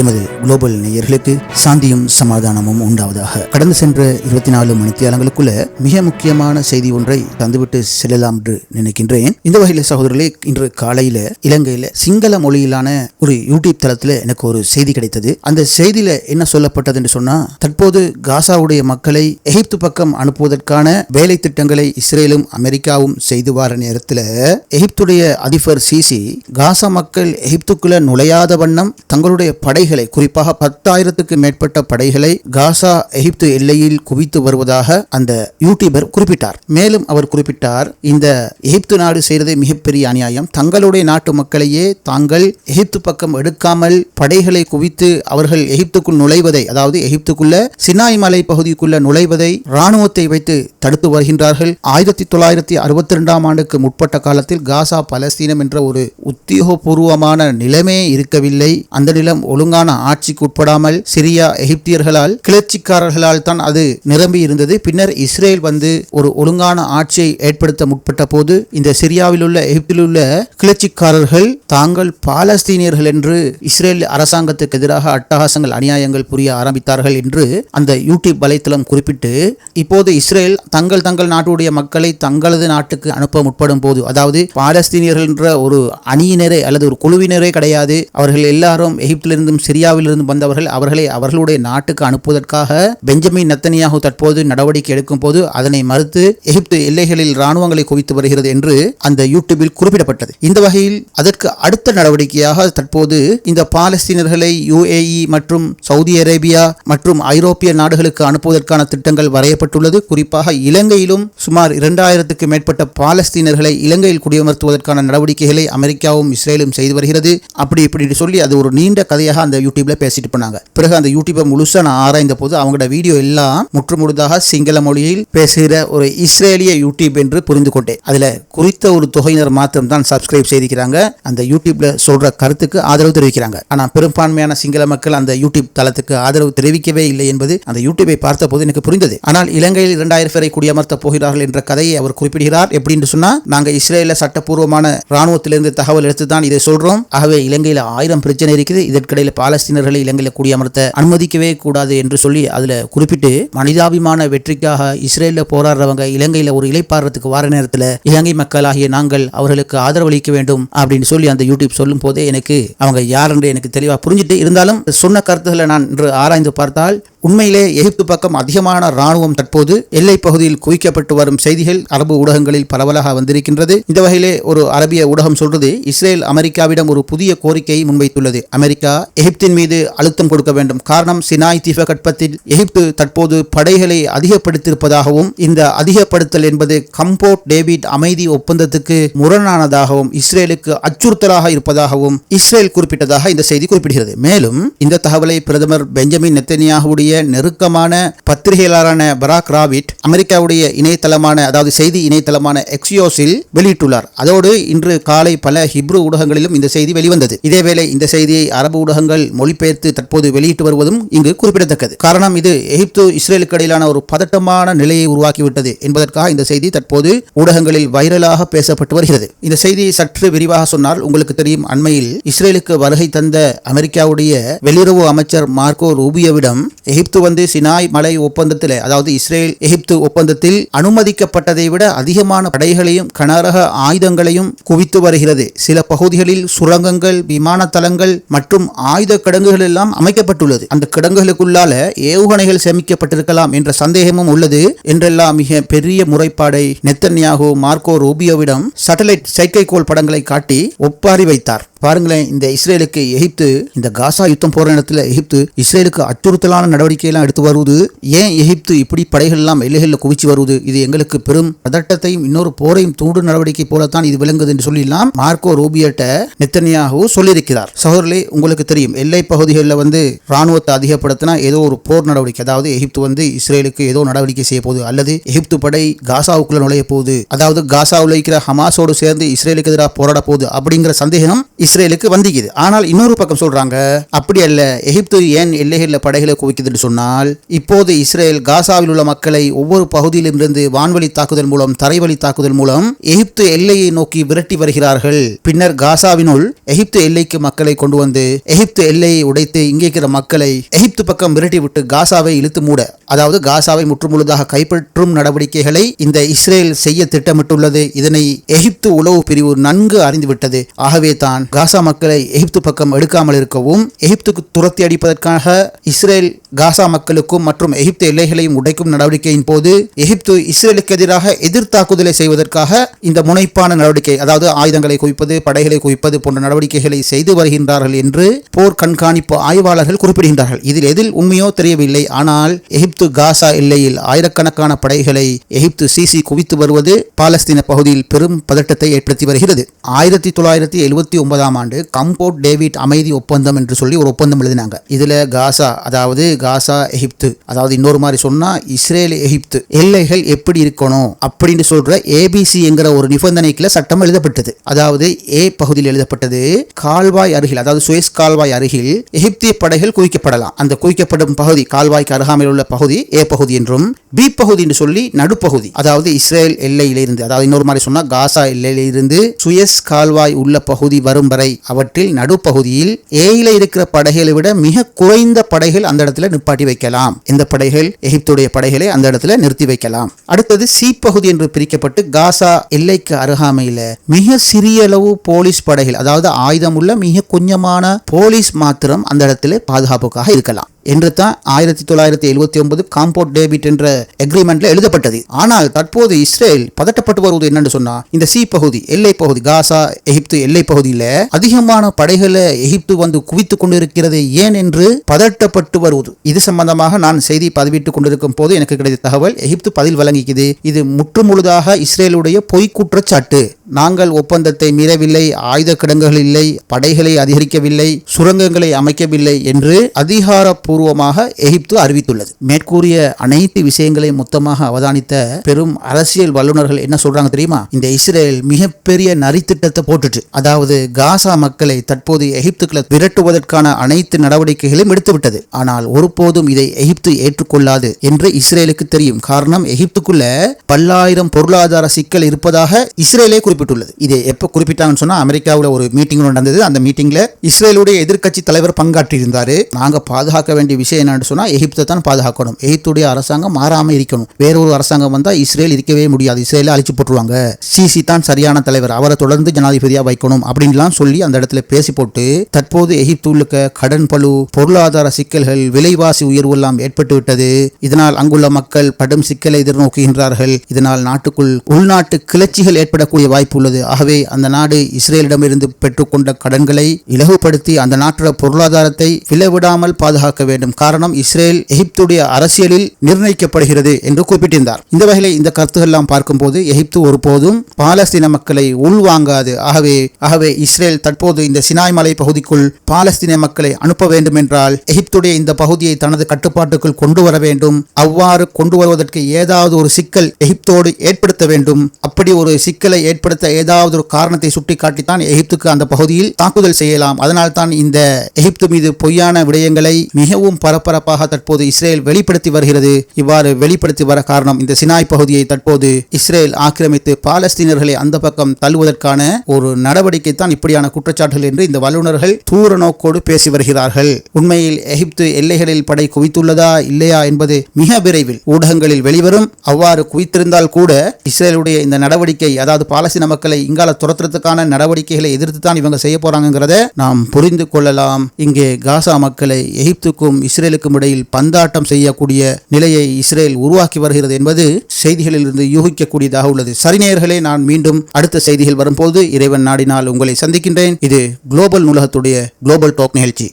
எமது குளோபல் நேயர்களுக்கு சாந்தியும் சமாதானமும் உண்டாவதாக. கடந்து சென்ற இருபத்தி நாலு மணித்தியாலங்களுக்குள்ள மிக முக்கியமான செய்தி ஒன்றை தந்துவிட்டு செல்லலாம் என்று நினைக்கின்றேன். இந்த வகையில சகோதரர்களே இன்று காலையில இலங்கையில சிங்கள மொழியிலான ஒரு யூடியூப் தளத்துல எனக்கு ஒரு செய்தி கிடைத்தது. அந்த செய்தியில என்ன சொல்லப்பட்டது என்று சொன்னா தற்போது காசாவுடைய மக்களை எகிப்து பக்கம் அனுப்புவதற்கான வேலை திட்டங்களை இஸ்ரேலும் அமெரிக்காவும் செய்து வர நேரத்தில் எகிப்துடைய அதிபர் சிசி காசா மக்கள் எகிப்துக்குள்ள நுழையாத வண்ணம் தங்களுடைய படை படைகளை குறிப்பாக பத்தாயிரத்துக்கு மேற்பட்ட படைகளை காசா எகிப்து எல்லையில் குவித்து வருவதாக அந்த யூடியூபர் குறிப்பிட்டார். மேலும் அவர் குறிப்பிட்டார் இந்த எகிப்து நாடு செய்தது மிகப்பெரிய அநியாயம். தங்களுடைய நாட்டு மக்களையே தாங்கள் எகிப்து பக்கம் எடுக்காமல் படைகளை குவித்து அவர்கள் எகிப்துக்குள் நுழைவதை அதாவது எகிப்துக்குள்ள சினாய் மலை பகுதிக்குள்ள நுழைவதை ராணுவத்தை வைத்து தடுத்து வருகின்றார்கள். ஆயிரத்தி தொள்ளாயிரத்தி அறுபத்தி இரண்டாம் ஆண்டுக்கு முற்பட்ட காலத்தில் காசா பலஸ்தீனம் என்ற ஒரு உத்தியோகபூர்வமான நிலமே இருக்கவில்லை. அந்த நிலம் ஒழுங்கு ஒழுங்கான ஆட்சிக்கு உட்படாமல் சிரியா எகிப்தியர்களால் கிளர்ச்சிக்காரர்களால் தான் அது நிரம்பி இருந்தது பின்னர் இஸ்ரேல் வந்து ஒரு ஒழுங்கான ஆட்சியை ஏற்படுத்த முற்பட்ட போது இந்த சிரியாவில் உள்ள எகிப்தில் உள்ள கிளர்ச்சிக்காரர்கள் தாங்கள் பாலஸ்தீனியர்கள் என்று இஸ்ரேல் அரசாங்கத்துக்கு எதிராக அட்டகாசங்கள் அநியாயங்கள் புரிய ஆரம்பித்தார்கள் என்று அந்த யூடியூப் வலைத்தளம் குறிப்பிட்டு இப்போது இஸ்ரேல் தங்கள் தங்கள் நாட்டுடைய மக்களை தங்களது நாட்டுக்கு அனுப்ப முற்படும் போது அதாவது பாலஸ்தீனியர்கள் என்ற ஒரு அணியினரே அல்லது ஒரு குழுவினரே கிடையாது. அவர்கள் எல்லாரும் எகிப்திலிருந்தும் சிரியாவிலிருந்து வந்தவர்கள் அவர்களை அவர்களுடைய நாட்டுக்கு அனுப்புவதற்காக பெஞ்சமின் நத்தனியாகு தற்போது நடவடிக்கை எடுக்கும் போது அதனை மறுத்து எகிப்து எல்லைகளில் ராணுவங்களை குவித்து வருகிறது என்று அந்த யூடியூபில் குறிப்பிடப்பட்டது. இந்த வகையில் அதற்கு அடுத்த நடவடிக்கையாக தற்போது இந்த பாலஸ்தீனர்களை யுஏஇ மற்றும் சவுதி அரேபியா மற்றும் ஐரோப்பிய நாடுகளுக்கு அனுப்புவதற்கான திட்டங்கள் வரையப்பட்டுள்ளது. குறிப்பாக இலங்கையிலும் சுமார் இரண்டாயிரத்துக்கு மேற்பட்ட பாலஸ்தீனர்களை இலங்கையில் குடியமர்த்துவதற்கான நடவடிக்கைகளை அமெரிக்காவும் இஸ்ரேலும் செய்து வருகிறது. அப்படி இப்படி சொல்லி அது ஒரு நீண்ட கதையாக அந்த யூடியூப்ல பேசிட்டு போனாங்க. பிறகு அந்த யூடியூப்பை முழுசா நான் ஆராய்ந்த போது அவங்களோட வீடியோ எல்லாம் முற்றுமுழுதாக சிங்கள மொழியில் பேசுகிற ஒரு இஸ்ரேலிய யூடியூப் என்று புரிந்து கொண்டேன். அதுல குறித்த ஒரு தொகையினர் மாத்திரம் தான் சப்ஸ்கிரைப் செய்திருக்கிறாங்க. அந்த யூடியூப்ல சொல்ற கருத்துக்கு ஆதரவு தெரிவிக்கிறாங்க. ஆனா பெரும்பான்மையான சிங்கள மக்கள் அந்த யூடியூப் தளத்துக்கு ஆதரவு தெரிவிக்கவே இல்லை என்பது அந்த யூடியூபை பார்த்த போது எனக்கு புரிந்தது. ஆனால் இலங்கையில் இரண்டாயிரம் பேரை குடியமர்த்த போகிறார்கள் என்ற கதையை அவர் குறிப்பிடுகிறார். எப்படின்னு சொன்னா நாங்க இஸ்ரேல சட்டப்பூர்வமான ராணுவத்திலிருந்து தகவல் எடுத்து தான் இதை சொல்றோம். ஆகவே இலங்கையில் ஆயிரம் பிரச்சனை இருக்குது. இதற்கிடையில் பாலஸ்தீனர்களை இலங்கையில் குடியமர்த்த அனுமதிக்கவே கூடாது என்று சொல்லி அதுல குறிப்பிட்டு மனிதாபிமான வெற்றிக்காக இஸ்ரேலில் போராடுறவங்க இலங்கையில் ஒரு இலைப்பாடுறதுக்கு வார நேரத்தில் இலங்கை மக்களாகிய நாங்கள் அவர்களுக்கு ஆதரவளிக்க வேண்டும் அப்படின்னு சொல்லி அந்த யூடியூப் சொல்லும் போதே எனக்கு அவங்க யார் என்று எனக்கு தெளிவாக புரிஞ்சுட்டு இருந்தாலும் சொன்ன கருத்துக்களை நான் இன்று ஆராய்ந்து பார்த்தால் உண்மையிலே எகிப்து பக்கம் அதிகமான ராணுவம் தற்போது எல்லை பகுதியில் குவிக்கப்பட்டு வரும் செய்திகள் அரபு ஊடகங்களில் பரவலாக வந்திருக்கின்றது. இந்த வகையிலே ஒரு அரபிய ஊடகம் சொல்றது இஸ்ரேல் அமெரிக்காவிடம் ஒரு புதிய கோரிக்கையை முன்வைத்துள்ளது. அமெரிக்கா எகிப்தின் மீது அழுத்தம் கொடுக்க வேண்டும். காரணம் சினாய் தீபகற்பத்தில் எகிப்து தற்போது படைகளை அதிகப்படுத்தியிருப்பதாகவும் இந்த அதிகப்படுத்தல் என்பது கம்போர்ட் டேவிட் அமைதி ஒப்பந்தத்துக்கு முரணானதாகவும் இஸ்ரேலுக்கு அச்சுறுத்தலாக இருப்பதாகவும் இஸ்ரேல் குறிப்பிட்டதாக இந்த செய்தி குறிப்பிடுகிறது. மேலும் இந்த தகவலை பிரதமர் பெஞ்சமின் நெத்தனியாகுடைய நெருக்கமான பத்திரிகையாளரான பராக் ராவிட் அமெரிக்காவுடைய இணையதளமான அதாவது செய்தி இணையதளமான எக்ஸியோஸில் வெளியிட்டுள்ளார். அதோடு இன்று காலை பல ஹிப்ரு ஊடகங்களிலும் இந்த செய்தி வெளிவந்தது. இதேவேளை இந்த செய்தியை அரபு ஊடகங்கள் மொழிபெயர்த்து தற்போது வெளியிட்டு வருவதும் இங்கு குறிப்பிடத்தக்கது. காரணம் இது எகிப்து இஸ்ரேலுக்கு இடையிலான ஒரு பதட்டமான நிலையை உருவாக்கிவிட்டது என்பதற்காக இந்த செய்தி தற்போது ஊடகங்களில் வைரலாக பேசப்பட்டு வருகிறது. இந்த செய்தியை சற்று விரிவாக சொன்னால் உங்களுக்கு தெரியும். அண்மையில் இஸ்ரேலுக்கு வருகை தந்த அமெரிக்காவுடைய வெளியுறவு அமைச்சர் மார்க்கோ ரூபியோவிடம் எகிப்து வந்து சினாய் மலை ஒப்பந்தத்தில் அதாவது இஸ்ரேல் எகிப்து ஒப்பந்தத்தில் அனுமதிக்கப்பட்டதை விட அதிகமான படைகளையும் கனரக ஆயுதங்களையும் குவித்து வருகிறது. சில பகுதிகளில் சுரங்கங்கள் விமான தளங்கள் மற்றும் ஆயுத கிடங்குகள் எல்லாம் அமைக்கப்பட்டுள்ளது. அந்த கிடங்குகளுக்குள்ளால ஏவுகணைகள் சேமிக்கப்பட்டிருக்கலாம் என்ற சந்தேகமும் உள்ளது. என்றெல்லாம் மிக பெரிய முறைப்பாடை நெத்தன்யாகு மார்க்கோ ரூபியோவிடம் சேட்டலைட் செயற்கைக்கோள் படங்களை காட்டி ஒப்பாரி வைத்தார். பாருங்களேன் இந்த இஸ்ரேலுக்கு எகிப்து இந்த காசா யுத்தம் போற இடத்துல எகிப்து இஸ்ரேலுக்கு அச்சுறுத்தலான நடவடிக்கை எல்லாம் எடுத்து வருவது ஏன் எகிப்து இப்படி படைகள் எல்லாம் எல்லைகளில் குவிச்சு வருவது? இது எங்களுக்கு பெரும் பதட்டத்தையும் இன்னொரு போரையும் தூண்டும் நடவடிக்கை போலத்தான் இது விளங்குது என்று சொல்லிலாம் மார்க்கோ ரூபியட்ட நெத்தனியாகு சொல்லியிருக்கிறார். சகோதரே உங்களுக்கு தெரியும் எல்லை பகுதிகளில் வந்து ராணுவத்தை அதிகப்படுத்தினா ஏதோ ஒரு போர் நடவடிக்கை அதாவது எகிப்து வந்து இஸ்ரேலுக்கு ஏதோ நடவடிக்கை செய்ய போகுது அல்லது எகிப்து படை காசாவுக்குள்ள நுழைய போகுது அதாவது காசாவில் இருக்கிற ஹமாஸோடு சேர்ந்து இஸ்ரேலுக்கு எதிராக போராட போகுது அப்படிங்கிற சந்தேகம் இஸ்ரேலுக்கு வந்திக்குது. ஆனால் இன்னொரு பக்கம் சொல்றாங்க அப்படி அல்ல எகிப்து ஏன் எல்லைகளில் படைகளை குவிக்குதுன்னு சொன்னால் இப்போது இஸ்ரேல் காசாவில் உள்ள மக்களை ஒவ்வொரு பகுதியிலும் இருந்து வான்வழி தாக்குதல் மூலம் தரைவழி தாக்குதல் மூலம் எகிப்து எல்லையை நோக்கி விரட்டி வருகிறார்கள். பின்னர் காசாவினுள் எகிப்து எல்லைக்கு மக்களை கொண்டு வந்து எகிப்து எல்லையை உடைத்து இங்கே இருக்கிற மக்களை எகிப்து பக்கம் விரட்டி விட்டு காசாவை இழுத்து மூட. அதாவது காசாவை முற்றுமுழுதாக கைப்பற்றும் நடவடிக்கைகளை இந்த இஸ்ரேல் செய்ய திட்டமிட்டுள்ளது. இதனை எகிப்து உளவு பிரிவு நன்கு அறிந்துவிட்டது ஆகவே தான் காசா மக்களை எகிப்து பக்கம் எடுக்காமல் இருக்கவும் எகிப்துக்கு துரத்தி அடிப்பதற்காக இஸ்ரேல் காசா மக்களுக்கும் மற்றும் எகிப்து எல்லைகளையும் உடைக்கும் நடவடிக்கையின் போது எகிப்து இஸ்ரேலுக்கு எதிராக எதிர்த்தாக்குதலை செய்வதற்காக இந்த முனைப்பான நடவடிக்கை அதாவது ஆயுதங்களை குவிப்பது படைகளை குவிப்பது போன்ற நடவடிக்கைகளை செய்து வருகின்றார்கள் என்று போர் கண்காணிப்பு ஆய்வாளர்கள் குறிப்பிடுகின்றார்கள். இதில் எதில் உண்மையோ தெரியவில்லை. ஆனால் எகிப்து காசா எல்லையில் ஆயிரக்கணக்கான படைகளை எகிப்து சிசி குவித்து வருவது பாலஸ்தீன பகுதியில் பெரும் பதட்டத்தை ஏற்படுத்தி வருகிறது. ஆயிரத்தி தொள்ளாயிரத்தி எழுபத்தி ஒன்பதாம் ஆண்டு கம்போர்ட் டேவிட் அமைதி ஒப்பந்தம் என்று சொல்லி ஒரு ஒப்பந்தம் எழுதினாங்க. இதுல காசா அதாவது காசா எகிப்து. அதாவது இன்னொரு மாதிரி சொன்னா இஸ்ரேல் எகிப்து. எல்லைகள் எப்படி இருக்கணும் அப்படின்னு சொல்ற ஏபிசி என்கிற ஒரு நிபந்தனைக்குள்ள சட்டம் எழுதப்பட்டது. அதாவது ஏ பகுதியில் எழுதப்பட்டது கால்வாய் அருகில் அதாவது சுயஸ் கால்வாய் அருகில் எகிப்திய படைகள் குவிக்கப்படலாம். அந்த குவிக்கப்படும் பகுதி கால்வாய்க்கு அருகாமையில் உள்ள பகுதி ஏ பகுதி என்றும் பி பகுதி என்று சொல்லி நடுப்பகுதி அதாவது இஸ்ரேல் எல்லையிலிருந்து அதாவது இன்னொரு மாதிரி சொன்னா காசா எல்லையிலிருந்து சுயஸ் கால்வாய் உள்ள பகுதி வரும் வரை அவற்றில் நடுப்பகுதியில் ஏயில இருக்கிற படைகளை விட மிக குறைந்த படைகள் அந்த இடத்துல நிப்பாட்டி வைக்கலாம். இந்த படைகள் எகிப்துடைய படைகளை அந்த இடத்துல நிறுத்தி வைக்கலாம். அடுத்தது சி பகுதி என்று பிரிக்கப்பட்டு காசா எல்லைக்கு அருகாமையில மிக சிறிய அளவு போலீஸ் படைகள் அதாவது ஆயுதம் உள்ள மிக கொஞ்சமான போலீஸ் மாத்திரம் அந்த இடத்துல பாதுகாப்புக்காக இருக்கலாம். என்று தான் ஆயிரத்தி தொள்ளாயிரத்தி எழுபத்தி ஒன்பது காம்போர்ட் டேவிட் என்ற எக்ரிமெண்ட்ல எழுதப்பட்டது. ஆனால் தற்போது இஸ்ரேல் பதட்டப்பட்டு வருவது என்னன்னு சொன்னா இந்த சி பகுதி எல்லை பகுதி காசா எகிப்து எல்லை பகுதியில அதிகமான படைகளை எகிப்து வந்து குவித்து கொண்டிருக்கிறது ஏன் என்று பதட்டப்பட்டு வருவது. இது சம்பந்தமாக நான் செய்தி பதிவிட்டுக் கொண்டிருக்கும் போது எனக்கு கிடைத்த தகவல் எகிப்து பதில் வழங்கிக்குது. இது முற்றுமுழுதாக இஸ்ரேலுடைய பொய் குற்றச்சாட்டு நாங்கள் ஒப்பந்தத்தை மீறவில்லை ஆயுத கிடங்குகள் இல்லை படைகளை அதிகரிக்கவில்லை சுரங்கங்களை அமைக்கவில்லை என்று அதிகாரப்பூர்வமாக எகிப்து அறிவித்துள்ளது. மேற்கூறிய அனைத்து விஷயங்களை மொத்தமாக அவதானித்த பெரும் அரசியல் வல்லுநர்கள் என்ன சொல்றாங்க தெரியுமா? இந்த இஸ்ரேல் மிகப்பெரிய நரித்திட்டத்தை போட்டுட்டு அதாவது காசா மக்களை தற்போது எகிப்துக்களை விரட்டுவதற்கான அனைத்து நடவடிக்கைகளையும் எடுத்துவிட்டது. ஆனால் ஒருபோதும் இதை எகிப்து ஏற்றுக்கொள்ளாது என்று இஸ்ரேலுக்கு தெரியும். காரணம் எகிப்துக்குள்ள பல்லாயிரம் பொருளாதார சிக்கல் இருப்பதாக இஸ்ரேலே குறிப்பிட்டுள்ளது. இது எப்ப குறிப்பிட்டாங்கன்னு சொன்னா அமெரிக்காவில் ஒரு மீட்டிங் நடந்தது. அந்த மீட்டிங்ல இஸ்ரேலுடைய எதிர்க்கட்சி தலைவர் பங்காற்றி இருந்தாரு நாங்க பாதுகாக்க வேண்டிய விஷயம் என்னன்னு சொன்னா எகிப்தை தான் பாதுகாக்கணும். எகிப்துடைய அரசாங்கம் மாறாம இருக்கணும். வேற ஒரு அரசாங்கம் வந்தா இஸ்ரேல் இருக்கவே முடியாது. இஸ்ரேல அழிச்சு போட்டுருவாங்க. சிசி தான் சரியான தலைவர். அவரை தொடர்ந்து ஜனாதிபதியா வைக்கணும் அப்படின்லாம் சொல்லி அந்த இடத்துல பேசி போட்டு தற்போது எகிப்துள்ளுக்க கடன் பழு பொருளாதார சிக்கல்கள் விலைவாசி உயர்வு எல்லாம் ஏற்பட்டு விட்டது. இதனால் அங்குள்ள மக்கள் படும் சிக்கலை எதிர்நோக்குகின்றார்கள். இதனால் நாட்டுக்குள் உள்நாட்டு கிளர்ச்சிகள் ஏற்படக்கூடிய வாய்ப்பு உள்ளது ஆகவே அந்த நாடு இஸ்ரேலிடமிருந்து பெற்றுக்கொண்ட கடன்களை இலகுபடுத்தி அந்த நாட்டோட பொருளாதாரத்தை விலவிடாமல் பாதுகாக்க வேண்டும். காரணம் இஸ்ரேல் எகிப்துடைய அரசியலில் நிர்ணயிக்கப்படுகிறது என்று குறிப்பிட்டிருந்தார். இந்த வகையில் இந்த கருத்துகள் எல்லாம் பார்க்கும்போது எகிப்து ஒருபோதும் பாலஸ்தீன மக்களை உள்வாங்காது. ஆகவே ஆகவே இஸ்ரேல் தற்போது இந்த சினாய் மலை பகுதிக்குள் பாலஸ்தீன மக்களை அனுப்ப வேண்டும் என்றால் எகிப்துடைய இந்த பகுதியை தனது கட்டுப்பாட்டுக்குள் கொண்டு வர வேண்டும். அவ்வாறு கொண்டு வருவதற்கு ஏதாவது ஒரு சிக்கல் எகிப்தோடு ஏற்படுத்த வேண்டும். அப்படி ஒரு சிக்கலை ஏற்படுத்த ஏதாவது ஒரு காரணத்தை சுட்டிக்காட்டித்தான் எகிப்துக்கு அந்த பகுதியில் தாக்குதல் செய்யலாம். அதனால் தான் இந்த எகிப்து மீது பொய்யான விடயங்களை மிகவும் பரபரப்பாக தற்போது இஸ்ரேல் வெளிப்படுத்தி வருகிறது. இவ்வாறு வெளிப்படுத்தி வர காரணம் இந்த சினாய் பகுதியை தற்போது இஸ்ரேல் ஆக்கிரமித்து பாலஸ்தீனர்களை அந்த பக்கம் தள்ளுவதற்கான ஒரு நடவடிக்கை தான் இப்படியான குற்றச்சாட்டுகள் என்று இந்த வல்லுநர்கள் தூர நோக்கோடு பேசி வருகிறார்கள். உண்மையில் எகிப்து எல்லைகளில் படை குவித்துள்ளதா இல்லையா என்பது மிக விரைவில் ஊடகங்களில் வெளிவரும். அவ்வாறு குவித்திருந்தால் கூட இஸ்ரேலுடைய இந்த நடவடிக்கை அதாவது பாலஸ்தீன மக்களை இங்கால துரத்துறதுக்கான நடவடிக்கைகளை எதிர்த்து தான் இவங்க செய்ய போறாங்கிறத நாம் புரிந்து கொள்ளலாம். இங்கே காசா மக்களை எகிப்துக்கும் இஸ்ரேலுக்கும் இடையில் பந்தாட்டம் செய்யக்கூடிய நிலையை இஸ்ரேல் உருவாக்கி வருகிறது என்பது செய்திகளிலிருந்து யூகிக்கக்கூடியதாக உள்ளது. சரிநேயர்களே நான் மீண்டும் அடுத்த செய்திகள் வரும்போது இறைவன் நாடினால் உங்களை சந்திக்கின்றேன். இது குளோபல் நூலகத்துடைய குளோபல் டாக் நிகழ்ச்சி.